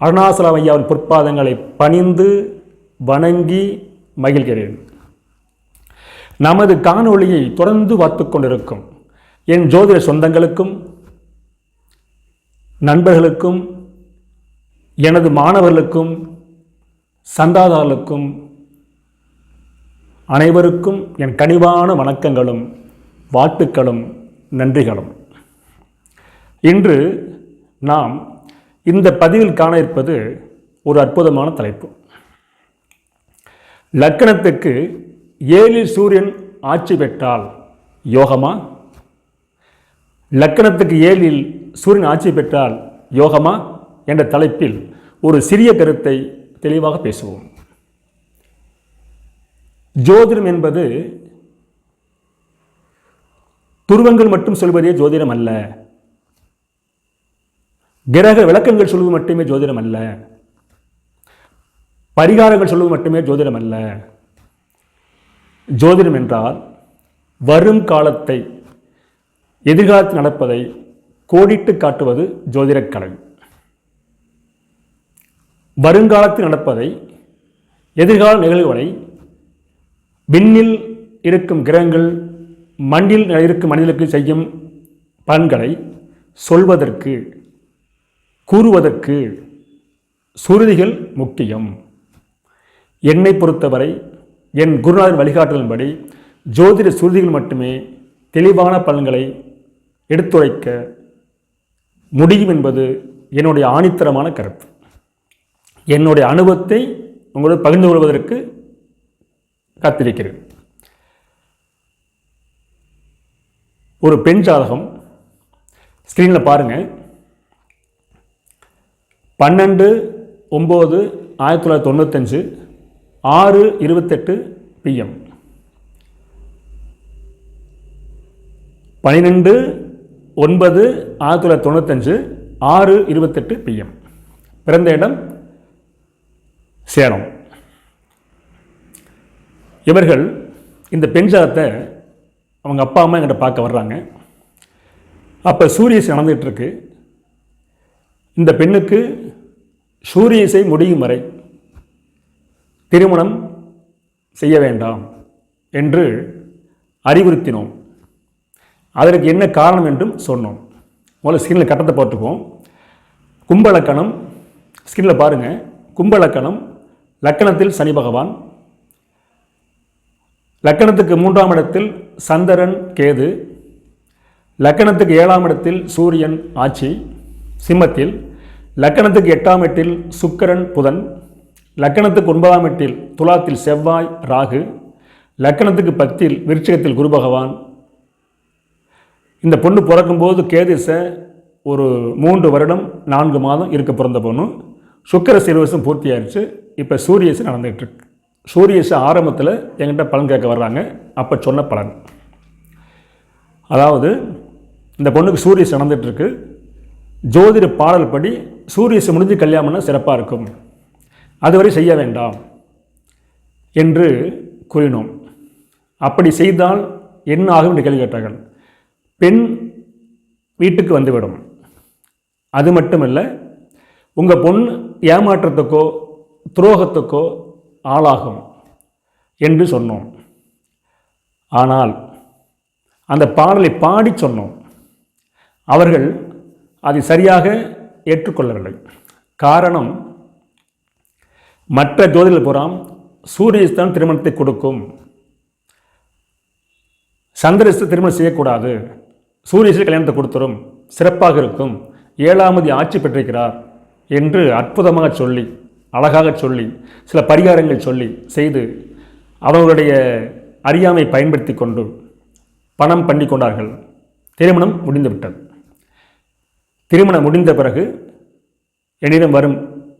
அருணாசலம் ஐயாவின் பொற்பாதங்களை பணிந்து வணங்கி மகிழ்கிறேன் நமது காணொளியை தொடர்ந்து பார்த்து கொண்டிருக்கும் என் ஜோதிட சொந்தங்களுக்கும் நண்பர்களுக்கும் எனது மாணவர்களுக்கும் சந்தாதாரர்களுக்கும் அனைவருக்கும் என் கனிவான வணக்கங்களும் வாழ்த்துக்களும் நன்றிகளும். இன்று நாம் இந்த பதிவில் காண இருப்பது ஒரு அற்புதமான தலைப்பு. லக்கணத்துக்கு ஏழில் சூரியன் ஆட்சி பெற்றால் யோகமா? லக்கணத்துக்கு ஏழில் சூரியன் ஆட்சி பெற்றால் யோகமா? என்ற தலைப்பில் ஒரு சிறிய கருத்தை தெளிவாக பேசுவோம். ஜோதிடம் என்பது துருவங்கள் மட்டும் சொல்வதே ஜோதிடம் அல்ல. கிரக விளக்கங்கள் சொல்வது மட்டுமே ஜோதிடம் அல்ல. பரிகாரங்கள் சொல்வது மட்டுமே ஜோதிடம் அல்ல. ஜோதிடம் என்றால் வரும் காலத்தை எதிர்காலத்தில் நடப்பதை கோடிட்டு காட்டுவது ஜோதிடக்கலை வருங்காலத்தில் நடப்பதை எதிர்கால நிகழ்வுகளை விண்ணில் இருக்கும் கிரகங்கள் மண்ணில் இருக்கும் மனிதர்களுக்கு செய்யும் பலன்களை சொல்வதற்கு கூறுவதற்கு சுருதிகள் முக்கியம். என்னை பொறுத்தவரை என் குருநாதர் வழிகாட்டுதலின்படி ஜோதிட சுருதிகள் மட்டுமே தெளிவான பலன்களை எடுத்துரைக்க முடியும் என்பது என்னுடைய ஆணித்தரமான கருத்து. என்னுடைய அனுபவத்தை உங்களோடு பகிர்ந்து கொள்வதற்கு காத்திருக்கிறேன். ஒரு பெண் ஜாதகம் ஸ்க்ரீனில் பாருங்கள் பன்னெண்டு ஒம்பது ஆயிரத்தி தொள்ளாயிரத்தி தொண்ணூத்தஞ்சு ஆறு இருபத்தெட்டு பிஎம் பன்னிரெண்டு ஒன்பது ஆயிரத்தி தொள்ளாயிரத்தி தொண்ணூத்தஞ்சு ஆறு இருபத்தெட்டு பிஎம் பிறந்த இடம் சேலம். இவர்கள் இந்த பெண் ஜாதத்தை அவங்க அப்பா அம்மா என்கிட்ட பார்க்க வர்றாங்க. அப்போ சூரியஸ் நடந்துகிட்ருக்கு இந்த பெண்ணுக்கு சூரிய இசை முடியும் வரை திருமணம் செய்ய வேண்டாம் என்று அறிவுறுத்தினோம். அதற்கு என்ன காரணம் என்றும் சொன்னோம். முதல்ல ஸ்கிரீனில் கட்டத்தை பார்த்துப்போம் கும்பலக்கணம் ஸ்கிரீனில் பாருங்கள் கும்பலக்கணம் லக்கணத்தில் சனி பகவான். லக்கணத்துக்கு மூன்றாம் இடத்தில் சந்திரன் கேது. லக்கணத்துக்கு ஏழாம் இடத்தில் சூரியன் ஆட்சி சிம்மத்தில் லக்கணத்துக்கு எட்டாம் எட்டில் சுக்கரன் புதன் லக்கணத்துக்கு ஒன்பதாம் எட்டில் துலாத்தில் செவ்வாய் ராகு லக்கணத்துக்கு பத்தில் விருட்சகத்தில் குரு பகவான். இந்த பொண்ணு பிறக்கும்போது கேதிசை ஒரு மூன்று வருடம் நான்கு மாதம் இருக்க பிறந்த பொண்ணு. சுக்கர சிறுவசம் பூர்த்தியாயிருச்சு. இப்போ சூரியசு நடந்துகிட்ருக்கு. சூரியசு ஆரம்பத்தில் என்கிட்ட பலன் கேட்க வர்றாங்க. அப்போ சொன்ன பலன். அதாவது இந்த பொண்ணுக்கு சூரியசு நடந்துகிட்ருக்கு. ஜோதிட பாடல் படி சூரியசை முடிஞ்சு கல்யாணம்னா சிறப்பாக இருக்கும். அதுவரை செய்ய வேண்டாம் என்று கூறினோம். அப்படி செய்தால் என்ன ஆகும் என்று கேள்வி கேட்டார்கள். பெண் வீட்டுக்கு வந்துவிடும். அது மட்டுமல்ல உங்கள் பொண் ஏமாற்றத்துக்கோ துரோகத்துக்கோ ஆளாகும் என்று சொன்னோம். ஆனால் அந்த பாடலை பாடி சொன்னோம். அவர்கள் அதை சரியாக ஏற்றுக்கொள்ளவில்லை. காரணம் மற்ற ஜோதிடர் புறம் சூரியஸ்தான் திருமணத்தை கொடுக்கும். சந்திரஸ்து திருமணம் செய்யக்கூடாது. சூரியசு கல்யாணத்தை கொடுத்துரும் சிறப்பாக இருக்கும். ஏழாமதி ஆட்சி பெற்றிருக்கிறார் என்று அற்புதமாக சொல்லி அழகாக சொல்லி சில பரிகாரங்கள் சொல்லி செய்து அவர்களுடைய அறியாமை பயன்படுத்தி கொண்டு பணம் பண்ணி கொண்டார்கள். திருமணம் முடிந்துவிட்டது. திருமணம் முடிந்த பிறகு என்னிடம் வரும்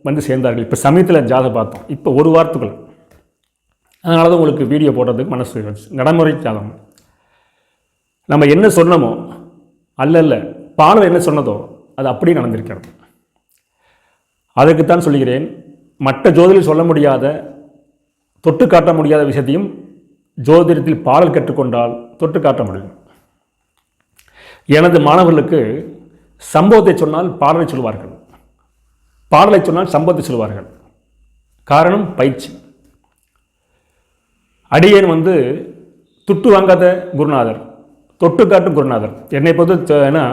வந்து சேர்ந்தார்கள். இப்போ சமயத்தில் ஜாதகம் பார்த்தோம். இப்போ ஒரு வாரத்துக்குள்ள அதனால தான் உங்களுக்கு வீடியோ போடுறதுக்கு மனசு வந்துச்சு. நடைமுறை ஜாதகம். நம்ம என்ன சொன்னோமோ அல்ல அல்ல பாடல் என்ன சொன்னதோ அது அப்படியே நடந்திருக்கிறது. அதற்குத்தான் சொல்கிறேன் மற்ற ஜோதிடத்தில் சொல்ல முடியாத தொட்டு காட்ட முடியாத விஷயத்தையும் ஜோதிடத்தில் பாடல் கற்றுக்கொண்டால் தொட்டு காட்ட முடியும். எனது மாணவர்களுக்கு சம்பவத்தை சொன்னால் பாடலை சொல்வார்கள். பாடலை சொன்னால் சம்பவத்தை சொல்வார்கள். காரணம் பயிற்சி. அடியேன் வந்து துட்டு வாங்காத குருநாதர் தொட்டு காட்டும் குருநாதர். என்னை பொறுத்து ஏன்னா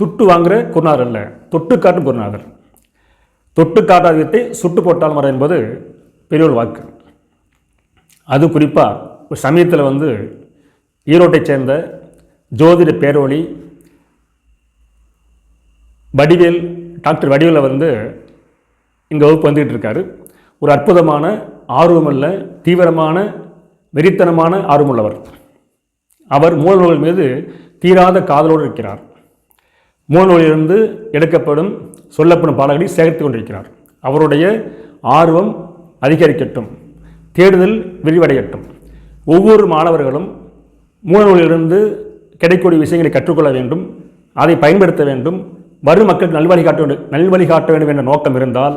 துட்டு வாங்குற குருநாதர் அல்ல தொட்டு காட்டும் குருநாதர். தொட்டு காட்டாதத்தை சுட்டு போட்டால் மரம் என்பது பெரியோர் வாக்கு. அது குறிப்பாக ஒரு சமயத்தில் வந்து ஈரோட்டை சேர்ந்த ஜோதிட பேரோழி வடிவேல் டாக்டர் வடிவேலை வந்து இங்கே வகுப்பு வந்துக்கிட்டு இருக்காரு. ஒரு அற்புதமான ஆர்வமுள்ள தீவிரமான வெறித்தனமான ஆர்வமுள்ளவர். அவர் மூலநூல்கள் மீது தீராத காதலோடு இருக்கிறார். மூலநூலிலிருந்து எடுக்கப்படும் சொல்லப்படும் பாடல்களை சேகரித்து கொண்டிருக்கிறார். அவருடைய ஆர்வம் அதிகரிக்கட்டும் தேடுதல் விரிவடையட்டும். ஒவ்வொரு மாணவர்களும் மூலநூலிலிருந்து கிடைக்கக்கூடிய விஷயங்களை கற்றுக்கொள்ள வேண்டும் அதை பயன்படுத்த வேண்டும் வரும் மக்களுக்கு நல்வழி காட்ட வேண்டும் நல்வழி காட்ட வேண்டும் என்ற நோக்கம் இருந்தால்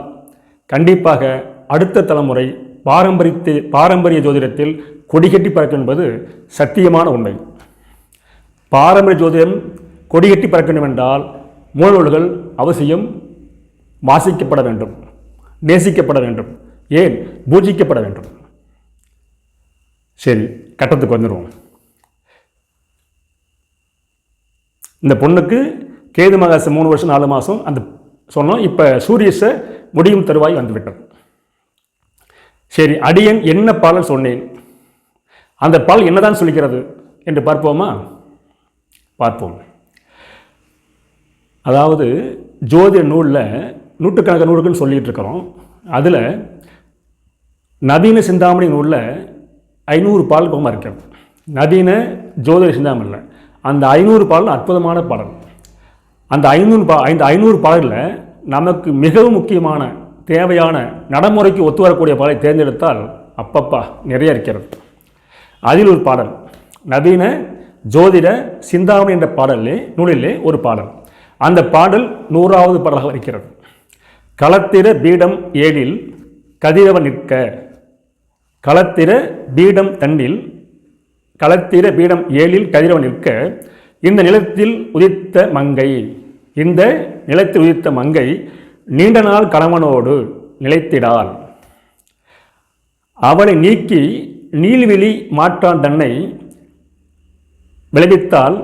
கண்டிப்பாக அடுத்த தலைமுறை பாரம்பரியத்தை பாரம்பரிய ஜோதிடத்தில் கொடிகட்டி பறக்கும் என்பது சத்தியமான உண்மை. பாரம்பரிய ஜோதிடம் கொடிகட்டி பறக்க வேண்டும் என்றால் மூலநூல்கள் அவசியம் வாசிக்கப்பட வேண்டும் நேசிக்கப்பட வேண்டும் ஏன்? பூஜிக்கப்பட வேண்டும். சரி கட்டத்துக்கு வந்துடுவோம் இந்த பொண்ணுக்கு கேது மகாசு மூணு வருஷம் நாலு மாதம் அந்த சொன்னோம். இப்போ சூரியஸை முடியும் தருவாய் வந்துவிட்டது. சரி அடியன் என்ன பாடல் சொன்னேன்? அந்த பால் என்னதான் சொல்லிக்கிறது என்று பார்ப்போமா? பார்ப்போம். அதாவது ஜோதிட நூலில் நூற்றுக்கணக்கான நூல்கள்னு சொல்லிகிட்டு இருக்கிறோம். அதில் நவீன சிந்தாமணி நூலில் ஐநூறு பால் கோமா இருக்கிறது. நவீன ஜோதிட சிந்தாமணியில் அந்த ஐநூறு பாடல் அற்புதமான பாடல். அந்த ஐநூறு பா ஐந்து ஐநூறு பாடலில் நமக்கு மிகவும் முக்கியமான தேவையான நடைமுறைக்கு ஒத்து வரக்கூடிய பாடலை தேர்ந்தெடுத்தால் அப்பப்பா நிறைய இருக்கிறது. அதில் ஒரு பாடல் நவீன ஜோதிட சிந்தாமணி என்ற பாடலே நூலிலே ஒரு பாடல். அந்த பாடல் நூறாவது பாடலாக இருக்கிறது. களத்திர பீடம் ஏழில் கதிரவன் நிற்க களத்திர பீடம் தன்னில் களத்திர பீடம் ஏழில் கதிரவன் நிற்க இந்த நிலத்தில் உதித்த மங்கை. இந்த நிலத்தில் உயிர்த்த மங்கை நீண்ட நாள் கணவனோடு நிலைத்திடாள். அவளை நீக்கி நீள்வெளி மாற்றான் தன்னை விளைவித்தால்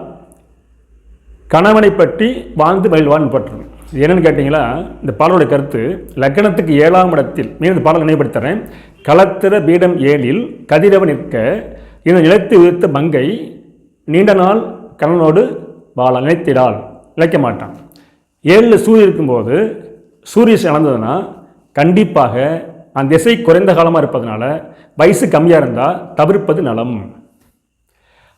கணவனை பற்றி வாழ்ந்து மகிழ்வான் பற்றும். என்னென்னு என்னன்னு கேட்டிங்களா? இந்த பாடலுடைய கருத்து லக்கணத்துக்கு ஏழாம் இடத்தில் மீண்டும் இந்த பாடல் நினைவுபடுத்துகிறேன் களத்திர பீடம் ஏழில் கதிரவன் நிற்க இந்த நிலத்தை உதிர்த்த மங்கை நீண்ட நாள் கணவனோடு வாழ நினைத்திடாள். இழைக்க மாட்டான். ஏழில் சூரியன் இருக்கும்போது சூரியன் இழந்ததுன்னா கண்டிப்பாக அந்த திசை குறைந்த காலமாக இருப்பதனால வயசு கம்மியாக இருந்தால் தவிர்ப்பது நலம்.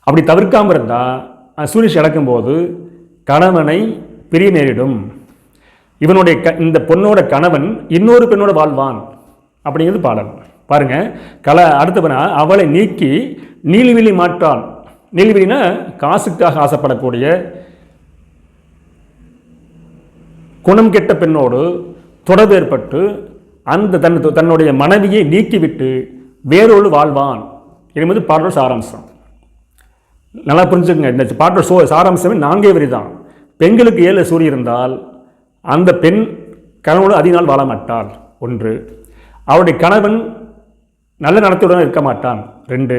அப்படி தவிர்க்காமல் இருந்தால் சூரியன் இழக்கும்போது கணவனை பிரிய நேரிடும். இவனுடைய க இந்த பொண்ணோட கணவன் இன்னொரு பெண்ணோட வாழ்வான் அப்படிங்கிறது பாடல். பாருங்க கல அடுத்தவனா அவளை நீக்கி நீலிவிழி மாற்றான் நீள்விழினா காசுக்காக ஆசைப்படக்கூடிய குணம் கெட்ட பெண்ணோடு தொடர்பு ஏற்பட்டு அந்த தன் தன்னுடைய மனைவியை நீக்கிவிட்டு வேறொரு வாழ்வான். என்பது பாடல் சாராம்சம். நல்லா புரிஞ்சுக்கங்க. இந்த பாட்டோட சோ சாராம்சமே நான்கே வரி தான். பெண்களுக்கு ஏழு சூரிய இருந்தால் அந்த பெண் கணவனோடு அதிக நாள் வாழ மாட்டாள். ஒன்று. அவருடைய கணவன் நல்ல நடத்தையுடன் இருக்க மாட்டான். ரெண்டு.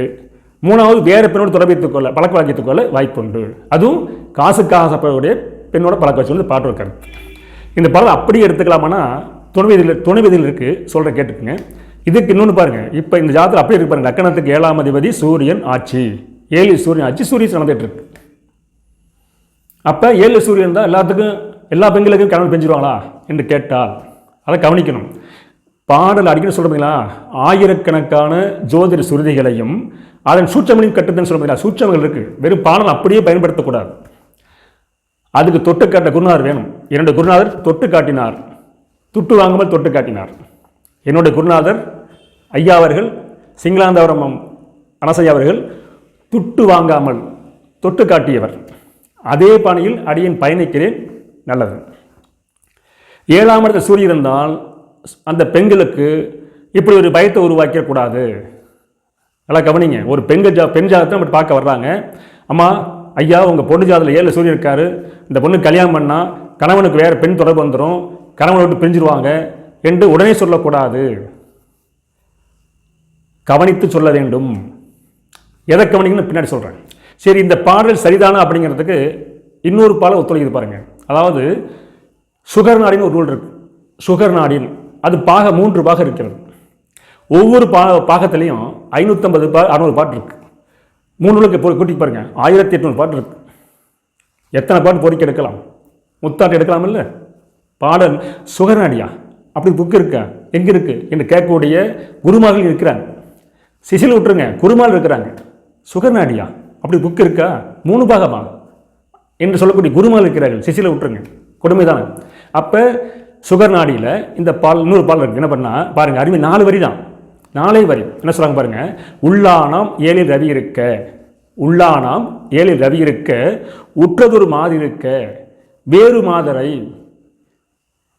மூணாவது வேறு பெண்ணோடு தொடர்பு கொள்ள பழக்க வழக்கத்துக் கொள்ள வாய்ப்புண்டு. அதுவும் காசுக்காக ஆசைப்படக்கூடிய பெண்ணோட பழக்க வச்சு பாட்டு கருத்து இந்த படம் அப்படியே எடுத்துக்கலாமான்னா துணைவதியில் துணைவதியில் இருக்குது சொல்கிற கேட்டுக்குங்க. இதுக்கு இன்னொன்று பாருங்கள் இப்போ இந்த ஜாதகம் அப்படியே இருக்கு பாருங்கள் லக்கணத்துக்கு ஏழாம் அதிபதி சூரியன் ஆட்சி. ஏழு சூரியன் ஆட்சி சூரியன் நடந்துட்டு இருக்கு அப்போ ஏழு சூரியன் தான் எல்லாத்துக்கும் எல்லா பெண்களுக்கும் கணவன் பெஞ்சிருவாங்களா என்று கேட்டால் அதை கவனிக்கணும். பாடல் அடிக்கடி சொல்கிறீங்களா ஆயிரக்கணக்கான ஜோதிட சுருதிகளையும் அதன் சூட்சமனையும் கட்டுதுன்னு சொல்கிறீங்களா சூட்சமங்கள் இருக்குது வெறும் பாடல் அப்படியே பயன்படுத்தக்கூடாது. அதுக்கு தொட்டுக்காட்ட குருநார் வேணும். இரண்டு குருநாதர் தொட்டு காட்டினார். துட்டு வாங்காமல் தொட்டு காட்டினார். என்னுடைய குருநாதர் ஐயா அவர்கள் சிங்களாந்தவரம் அனசையா அவர்கள் துட்டு வாங்காமல் தொட்டு காட்டியவர். அதே பாணியில் அடியின் பயணிக்கிறேன் நல்லது. ஏழாம் இடத்துல சூரியன் இருந்தால் அந்த பெண்களுக்கு இப்படி ஒரு பயத்தை உருவாக்கக்கூடாது நல்லா கவனிங்க ஒரு பெண்கள் ஜா பெண் ஜாதகத்தை நம்ம பார்க்க வர்றாங்க. அம்மா ஐயா உங்கள் பொண்ணு ஜாதத்தில் ஏழு சூரியன் இருக்காரு. இந்த பொண்ணு கல்யாணம் பண்ணால் கணவனுக்கு வேறு பெண் தொடர்பு வந்துடும் கணவனை விட்டு பிரிஞ்சிருவாங்க என்று உடனே சொல்லக்கூடாது. கவனித்து சொல்ல வேண்டும். எதை கவனிக்கணும்னு பின்னாடி சொல்கிறேன் சரி இந்த பாடல் சரிதானா அப்படிங்கிறதுக்கு இன்னொரு பாடல் ஒத்துழைக்குது பாருங்கள் அதாவது சுகர் நாடின்னு ஒரு ரூல் இருக்கு. சுகர் நாடில். அது பாக மூன்று பாகம் இருக்கிறது. ஒவ்வொரு பா பாகத்துலேயும் ஐநூற்றம்பது பா அறுநூறு பாட்டு இருக்கு. மூணு நூலுக்கு போ பாருங்கள் ஆயிரத்தி எட்நூறு பாட்டு இருக்கு. எத்தனை பாட்டு பொறிக்க எடுக்கலாம் முத்தாட்டு எடுக்கலாமில்ல? பாடல் சுகர்நாடியா அப்படி புக்கு இருக்கா? எங்கே இருக்கு? என்று கேட்கக்கூடிய குருமார்கள் இருக்கிறாங்க. சிசில் விட்டுருங்க குருமால் இருக்கிறாங்க. சுகர்நாடியா அப்படி புக் இருக்கா? மூணு பாகமா? என்று சொல்லக்கூடிய குருமால் இருக்கிறார்கள். சிசில விட்டுருங்க. கொடுமை தானே அப்போ சுகர் நாடியில் இந்த பால் இன்னொரு பால் இருக்குது என்ன பண்ணால் பாருங்கள் அருமை நாலு வரி தான். நாலே வரி. என்ன சொல்கிறாங்க பாருங்கள் உள்ளானாம் ஏழில் ரவி இருக்க உள்ளானாம் ஏழில் ரவி இருக்க உற்றதொரு மாதிரி இருக்க வேறு மாதரை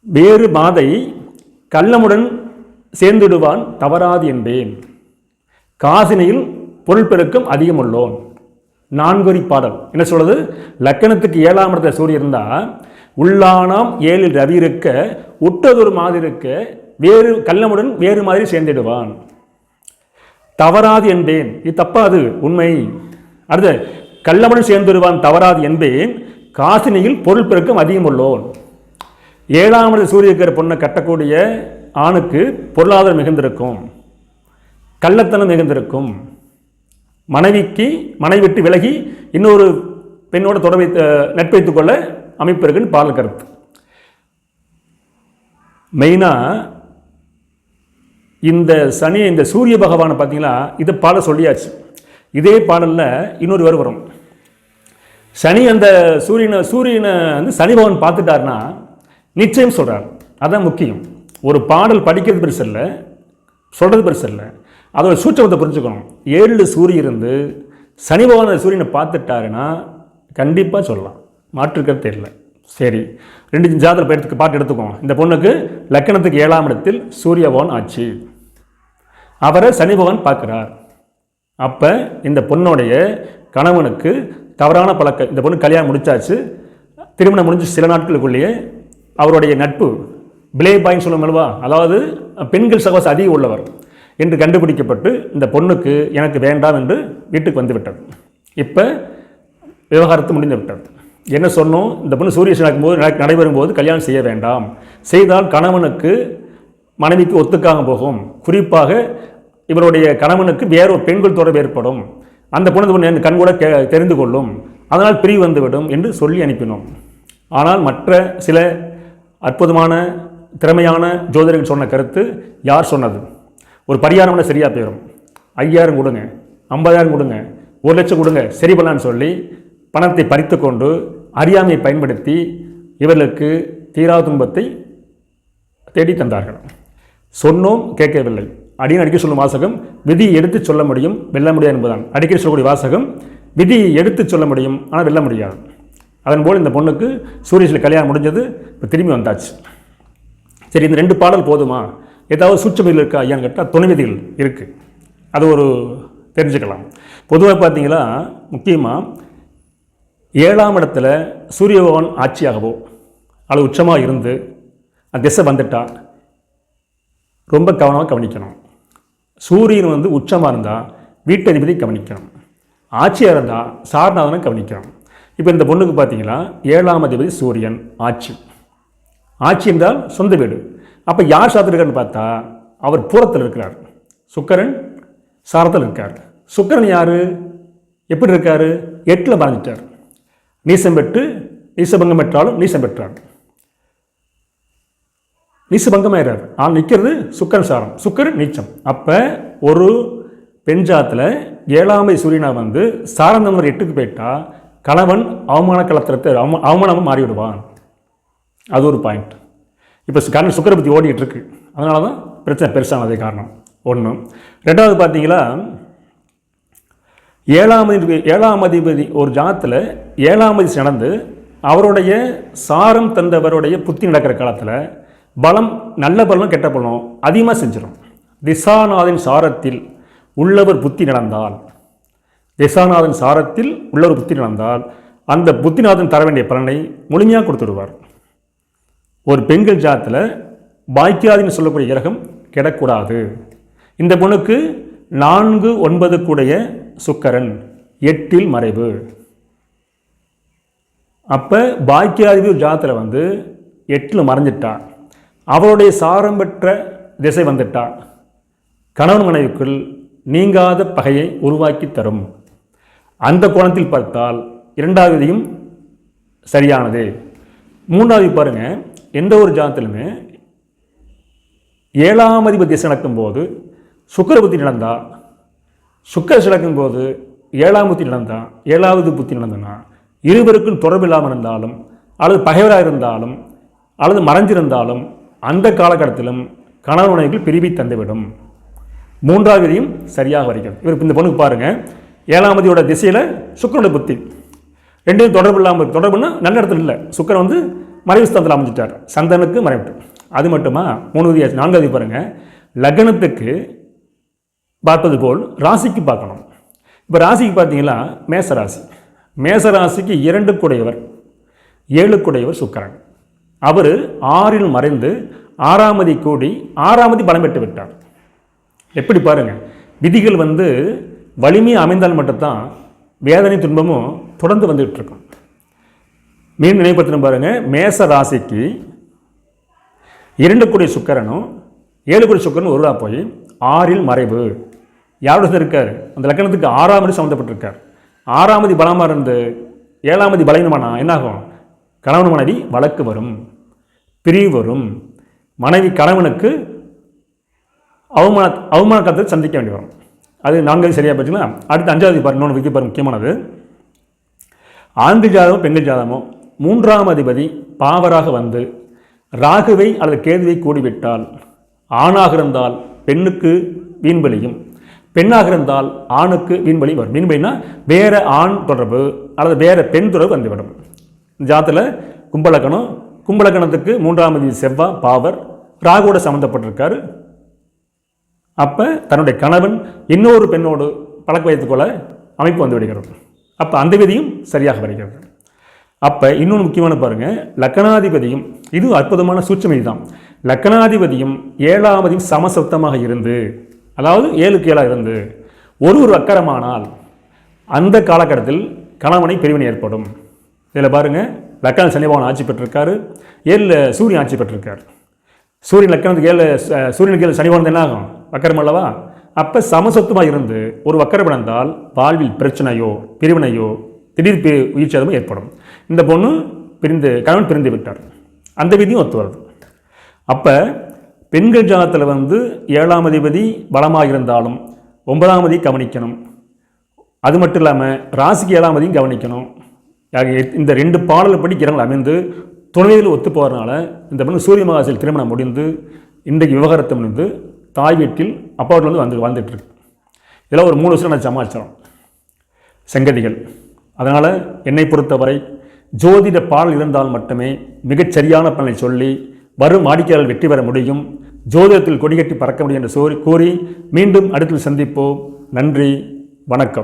வேறு மாதை கள்ளமுடன் சேர்ந்துடுவான் தவறாது என்பேன். காசினியில் பொருள் பெருக்கம் அதிகமுள்ளோன். நான்குவரி பாடல். என்ன சொல்றது லக்கணத்துக்கு ஏழாம் இடத்துல சூரியன் இருந்தால் உள்ளானாம் ஏழில் ரவி இருக்க உற்றதொரு மாதிரி இருக்க வேறு கள்ளமுடன் வேறு மாதிரி சேர்ந்திடுவான். தவறாது என்பேன். இது தப்பாது உண்மை. அடுத்து கள்ளமுடன் சேர்ந்துடுவான் தவறாது என்பேன். காசினியில் பொருள் பெருக்கம் அதிகமுள்ளோன் ஏழாம் ஏழாமது சூரியக்கர் பொண்ணை கட்டக்கூடிய ஆணுக்கு பொருளாதாரம் மிகுந்திருக்கும். கள்ளத்தனம் மிகுந்திருக்கும். மனைவிக்கு மனைவி விட்டு விலகி இன்னொரு பெண்ணோட தொடர்பை நட்பு வைத்துக் கொள்ள அமைப்பு இருக்குன்னு பாடல் கருத்து. மெயினாக இந்த சனி இந்த சூரிய பகவானை பார்த்தீங்களா இது பாட சொல்லியாச்சு. இதே பாடலில் இன்னொரு வரி வரும். சனி அந்த சூரியனை சூரியனை வந்து சனி பகவான் பார்த்துட்டாருன்னா நிச்சயம் சொல்கிறார் அதான் முக்கியம். ஒரு பாடல் படிக்கிறது பெருசு இல்லை சொல்கிறது பெருசு இல்லை. அதோட சூட்சமத்தை புரிஞ்சுக்கணும். ஏழு சூரியன் இருந்து சனி பகவான் சூரியனை பார்த்துட்டாருன்னா கண்டிப்பாக சொல்லலாம். மாற்றுக்கிறது தெரியல சரி ரெண்டு ஜாதகம் பேர்த்துக்கு பாட்டு எடுத்துக்கோங்க இந்த பொண்ணுக்கு லக்கணத்துக்கு ஏழாம் இடத்தில் சூரிய பகவான் ஆச்சு அவரை சனி பகவான் பார்க்குறார். அப்போ இந்த பொண்ணுடைய கணவனுக்கு தவறான பழக்கம். இந்த பொண்ணு கல்யாணம் முடிச்சாச்சு. திருமணம் முடிஞ்சு சில நாட்களுக்குள்ளேயே அவருடைய நட்பு பிளே பாயின்னு சொல்லுவோம் அல்லவா? அதாவது பெண்கள் சகவாசம் அதிகம் உள்ளவர் என்று கண்டுபிடிக்கப்பட்டு இந்த பொண்ணுக்கு எனக்கு வேண்டாம் என்று வீட்டுக்கு வந்துவிட்டது இப்போ விவகாரத்து முடிந்து விட்டது. என்ன சொன்னோம்? இந்த பொண்ணு சூரிய நடக்கும் போது நடைபெறும் போது கல்யாணம் செய்ய வேண்டாம். செய்தால் கணவனுக்கு மனைவிக்கு ஒத்துக்காக போகும். குறிப்பாக இவருடைய கணவனுக்கு வேறொரு பெண்கள் தொடர்பு ஏற்படும். அந்த பொண்ணு பொண்ணு என் கண்கூட கே தெரிந்து கொள்ளும். அதனால் பிரி வந்துவிடும் என்று சொல்லி அனுப்பினோம். ஆனால் மற்ற சில அற்புதமான திறமையான ஜோதிடர்கள் சொன்ன கருத்து யார் சொன்னது? ஒரு பரிகாரம்னா சரியாக போயிடும் ஐயாயிரம் கொடுங்க ஐம்பதாயிரம் கொடுங்க ஒரு லட்சம் கொடுங்க சரி பண்ணலான்னு சொல்லி பணத்தை பறித்து கொண்டு அறியாமையை பயன்படுத்தி இவர்களுக்கு தீரா துன்பத்தை தேடி தந்தார்கள். சொன்னோம் கேட்கவில்லை. அடியின் அடிக்கடி சொல்லும் வாசகம் விதியை எடுத்து சொல்ல முடியும் வெல்ல முடியாது என்பதுதான். அடிக்கடி சொல்லக்கூடிய வாசகம் விதியை எடுத்து சொல்ல முடியும் ஆனால் வெல்ல முடியாது. அதன் போல் இந்த பொண்ணுக்கு சூரியசில் கல்யாணம் முடிஞ்சது இப்போ திரும்பி வந்தாச்சு. சரி இந்த ரெண்டு பாடல் போதுமா? ஏதாவது சூட்சமையில் இருக்கா ஐயான்னு கேட்டால் துணை விதிகள் இருக்குது அது ஒரு தெரிஞ்சுக்கலாம். பொதுவாக பார்த்தீங்கன்னா முக்கியமாக ஏழாம் இடத்துல சூரிய பகவான் ஆட்சியாகவோ அல்லது உச்சமாக இருந்து அந்த திசை வந்துட்டா ரொம்ப கவனமாக கவனிக்கணும். சூரியன் வந்து உச்சமாக இருந்தால் வீட்டதிபதி கவனிக்கணும். ஆட்சியாக இருந்தால் சாரநாதனை கவனிக்கணும். இப்போ இந்த பொண்ணுக்கு பார்த்தீங்கன்னா ஏழாம் அதிபதி சூரியன் ஆட்சி. ஆட்சி என்றால் சொந்த வீடு. அப்போ யார் சாத்திருக்காருன்னு பார்த்தா அவர் பூரத்தில் இருக்கிறார். சுக்கரன் சாரத்தில் இருக்கார். சுக்கரன் யார்? எப்படி இருக்கார்? எட்டில் மறைஞ்சிட்டார். நீசம் பெற்று நீசபங்கம் பெற்றாலும் நீசம் பெற்றார். நிசுபங்கமாயிடுறாரு. ஆனால் நிற்கிறது சுக்கரன் சாரம். சுக்கரன் நீச்சம். அப்போ ஒரு பெண் ஜாத்தில் ஏழாமை சூரியனா வந்து சாரம் நம்பர் எட்டுக்கு போயிட்டால் கணவன் அவமான கலத்திரத்தை அவமா அவமானமாக மாறிவிடுவான். அது ஒரு பாயிண்ட் இப்போ கரண்ட் சுக்கரை பற்றி ஓடிக்கிட்டு இருக்கு அதனால தான் பிரச்சனை பெருசானதே காரணம். ஒன்று ரெண்டாவது பார்த்தீங்களா? ஏழாம் அதிபதி ஏழாம் அதிபதி ஒரு ஜாத்தில் ஏழாம் அதிபதி நடந்து அவருடைய சாரம் தந்தவருடைய புத்தி நடக்கிற காலத்தில் பலம் நல்ல பலம் கெட்ட பலம் அதிகமாக செஞ்சிடும் திசாநாதன் சாரத்தில் உள்ளவர் புத்தி நடந்தால் திசாநாதன் சாரத்தில் உள்ளவர் புத்தி நடந்தால் அந்த புத்திநாதன் தர வேண்டிய பலனை முழுமையாக கொடுத்துடுவார். ஒரு பெண்கள் ஜாத்தில் பாக்கியாதின்னு சொல்லக்கூடிய கிரகம் கிடக்கூடாது. இந்த பொண்ணுக்கு நான்கு ஒன்பது கூடைய சுக்கரன் எட்டில் மறைவு. அப்போ பாக்கியாதிபதி ஜாத்தில் வந்து எட்டில் மறைஞ்சிட்டான் அவளுடைய சாரம் பெற்ற திசை வந்துட்டால் கணவன் மனைவிக்குள் நீங்காத பகையை உருவாக்கி தரும். அந்த கோணத்தில் பார்த்தால் இரண்டாவதையும் சரியானது. மூன்றாவது பாருங்க. எந்த ஒரு ஜாதத்திலுமே ஏழாம் அதிபதி திசை நடக்கும்போது சுக்கர புத்தி நடந்தா சுக்கர நடக்கும்போது ஏழாம் புத்தி நடந்தா ஏழாவது புத்தி நடந்தனா இருவருக்கும் தொடர்பு இல்லாமல் இருந்தாலும் அல்லது பகைவராக இருந்தாலும் அல்லது மறைஞ்சிருந்தாலும் அந்த காலகட்டத்திலும் கணவன் மனைவிகள் பிரிவி தந்துவிடும். மூன்றாவது விதியும் சரியாக வரைக்கும். இவர் இந்த பொண்ணுக்கு பாருங்கள் ஏழாமதியோட திசையில் சுக்கரனுடைய புத்தி. ரெண்டும் தொடர்பு இல்லாமல் தொடர்புன்னா நல்ல இடத்துல இல்லை. சுக்கரன் வந்து மறைவு ஸ்தானத்தில் அமைஞ்சிட்டார். சந்தனுக்கு மறைவிட்டு அது மட்டுமா? மூணு விதியாச்சு நான்காவது பாருங்கள் லக்னத்துக்கு பார்ப்பது போல் ராசிக்கு பார்க்கணும். இப்போ ராசிக்கு பார்த்தீங்கன்னா மேச ராசி மேச ராசிக்கு இரண்டு குடையவர் ஏழு குடையவர் சுக்கரன். அவர் ஆறில் மறைந்து ஆறாமதி கூடி ஆறாமதி பலம் பெற்று விட்டார். எப்படி பாருங்க விதிகள் வந்து வலிமை அமைந்தால் மட்டும்தான் வேதனை துன்பமும் தொடர்ந்து வந்துகிட்டு இருக்கும். மீண்டும் நினைவுபடுத்தணும் பாருங்கள் மேச ராசிக்கு இரண்டு கோடி சுக்கரனும் ஏழு கோடி சுக்கரனும் ஒருவா போய் ஆறில் மறைவு. யாரோட இருக்கார்? அந்த லக்கணத்துக்கு ஆறாமதி சம்மந்தப்பட்டிருக்கார் ஆறாமதி பலமாக இருந்து ஏழாமதி பலவீனமானா என்னாகும்? கணவன் மனைவி வழக்கு வரும் பிரிவு வரும். மனைவி கணவனுக்கு அவமான அவமானத்தை சந்திக்க வேண்டி வரும். அது நான்காவது சரியாக போச்சுன்னா அடுத்து அஞ்சாவது பாரு இன்னொன்று விதி பாரு முக்கியமானது. ஆண்டு ஜாதகமோ பெண்கள் ஜாதகமோ மூன்றாம் அதிபதி பாவராக வந்து ராகுவை அல்லது கேதுவை கூடிவிட்டால் ஆணாக இருந்தால் பெண்ணுக்கு வீண்வெளியும் பெண்ணாக இருந்தால் ஆணுக்கு வீண்பலி வரும். வீண்பலினா வேறு ஆண் தொடர்பு அல்லது வேறு பெண் தொடர்பு வந்துவிடும். ஜாத்தில் கும்பலக்கணம் கும்பலக்கணத்துக்கு மூன்றாம் அதிபதி செவ்வா பாவர் ராகுவோட சம்மந்தப்பட்டிருக்காரு அப்போ தன்னுடைய கணவன் இன்னொரு பெண்ணோடு பழக்க வைத்துக் கொள்ள அமைப்பு வந்து விடுகிறது. அப்போ அந்த விதியும் சரியாக வருகிறது. அப்போ இன்னொன்று முக்கியமான பாருங்கள் லக்கணாதிபதியும் இது அற்புதமான சூட்சமதி தான் லக்கணாதிபதியும் ஏழாவதியும் சமசப்தமாக இருந்து அதாவது ஏழுக்கு ஏழாக இருந்து ஒரு ஒரு அக்கரமானால் அந்த காலகட்டத்தில் கணவனை பிரிவினை ஏற்படும். இதில் பாருங்கள் லக்கண சனிபவன் ஆட்சி பெற்றிருக்காரு ஏழில் சூரியன் ஆட்சி பெற்றிருக்கார். சூரியன் லக்கணத்துக்கு ஏழு சூரியனுக்கு ஏழு சனிபவன் என்ன ஆகும்? வக்கரம் அல்லவா? அப்போ சமசத்துவமாக இருந்து ஒரு வக்கரம் இழந்தால் வாழ்வில் பிரச்சனையோ பிரிவினையோ திடீர் பி உயிர் சேதமும் ஏற்படும். இந்த பொண்ணு பிரிந்து கணவன் பிரிந்து விட்டார். அந்த விதியும் ஒத்து வருது. அப்போ பெண்கள் ஜாதத்தில் வந்து ஏழாம் அதிபதி பலமாக இருந்தாலும் ஒன்பதாம் அதிபதி கவனிக்கணும். அது மட்டும் இல்லாமல் ராசிக்கு ஏழாம் கவனிக்கணும். இந்த ரெண்டு பாடல் படி கிரகங்கள் அமைந்து துணைவில் ஒத்து போகிறதுனால இந்த பொண்ணு சூரிய மகாசில் திருமணம் முடிந்து இன்றைக்கு விவகாரத்தை முடிந்து தாய் வீட்டில் அப்பா வந்து வந்து வாழ்ந்துட்டுருக்கு. இதெல்லாம் ஒரு மூணு வருஷம் நான் சமாளித்தோம் செங்கதிகள். அதனால் என்னை பொறுத்தவரை ஜோதிட பாடல் இருந்தால் மட்டுமே மிகச்சரியான பலனை சொல்லி வரும் வாடிக்கையாளர் வெற்றி பெற முடியும். ஜோதிடத்தில் கொடிகட்டி பறக்க முடியும் என்று சோரி கூறி மீண்டும் அடுத்து சந்திப்போம். நன்றி. வணக்கம்.